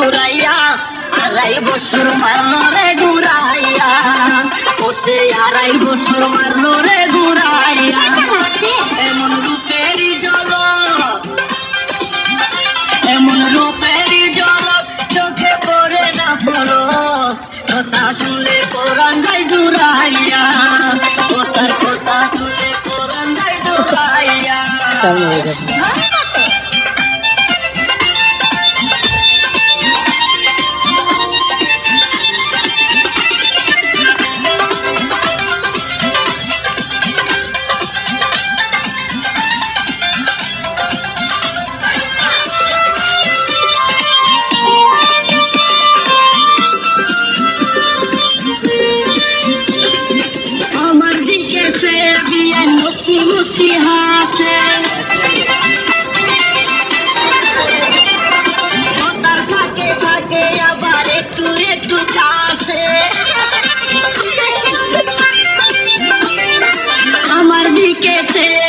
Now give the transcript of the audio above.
জুড়াইয়া আড়াই বছর মারলো রে ঘুরাইয়া। বসে আড়াই বছর মারলো রে ঘুরাইয়া। এমন রূপেরই জল এমন রূপেরই জল চোখে পড়ে না পড়ো কথা শুনলে কোরআন গাই ও তার কথা শুনলে কোরআন গাই জুড়াইয়া Yeah.